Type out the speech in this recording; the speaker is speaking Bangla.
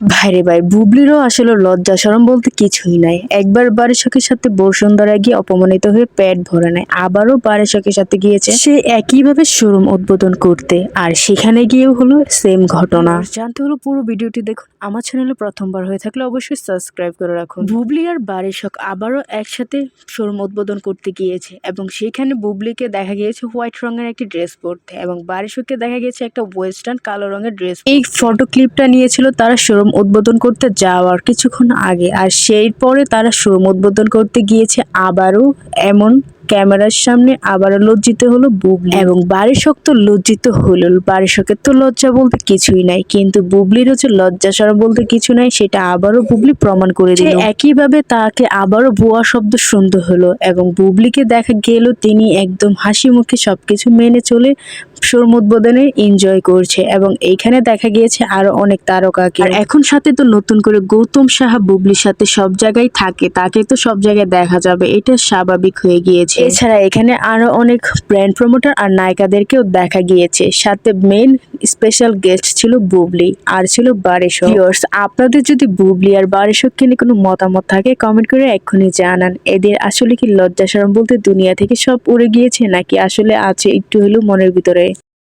ভাইরে ভাই, বুবলিরও আসলে লজ্জা সরম বলতে কিছুই নাই। একবার বারেশকের সাথে বসুন্ধরা গিয়ে অপমানিত হয়ে পেট ভরে নেয়। আবারও বারেশকের সাথে গিয়েছে সে একইভাবে শোরুম উদ্বোধন করতে। আর সেখানে গিয়েও হলো সেম ঘটনা। জানতে হলো পুরো ভিডিওটি দেখুন। আমার চ্যানেলে প্রথমবার হয়ে থাকলে অবশ্যই সাবস্ক্রাইব করে রাখুন। বুবলি আর বারেশক আবারও একসাথে শোরুম উদ্বোধন করতে গিয়েছে এবং সেখানে বুবলিকে দেখা গিয়েছে হোয়াইট রঙের একটি ড্রেস পরতে এবং বারেশককে দেখা গিয়েছে একটা ওয়েস্টার্ন কালো রঙের ড্রেস এই ফটো ক্লিপটা নিয়েছিল তারা শোরুম উদ্বোধন করতে যাওয়ার কিছুক্ষণ আগে, আর সেই পরে তারা শোরুম উদ্বোধন করতে গিয়েছে আবারও এমন ক্যামেরার সামনে আবারও লজ্জিত হলো বুবলি। এবং বারিশক তো লজ্জিত হলো। বারিশকের তো লজ্জা বলতে কিছুই নাই কিন্তু বুবলির হচ্ছে লজ্জা সরম বলতে কিছু নাই সেটা আবারও বুবলি প্রমাণ করে দিল। একইভাবে তাকে আবারও ভুয়া শব্দ শুনতে হলো এবং বুবলিকে দেখা গেল তিনি একদম হাসি মুখে সবকিছু মেনে চলে শোরুম উদ্বোধনে এনজয় করছে এবং এইখানে দেখা গিয়েছে আরও অনেক তারকাকে। আর এখন সাথে তো নতুন করে গৌতম সাহা বুবলির সাথে সব জায়গায় থাকে তাকে তো সব জায়গায় দেখা যাবে এটা স্বাভাবিক হয়ে গিয়েছে। এছাড়া এখানে আরও অনেক ব্র্যান্ড প্রমোটার আর নায়িকাদেরকেও দেখা গিয়েছে। সাথে মেন স্পেশাল গেস্ট ছিল বুবলি আর ছিল বারেশ আপনাদের যদি বুবলি আর বারেশককে নিয়ে কোনো মতামত থাকে কমেন্ট করে এক্ষুনি জানান। এদের আসলে কি লজ্জা শরম বলতে দুনিয়া থেকে সব উড়ে গিয়েছে, নাকি আসলে আছে একটু হলেও মনের ভিতরে?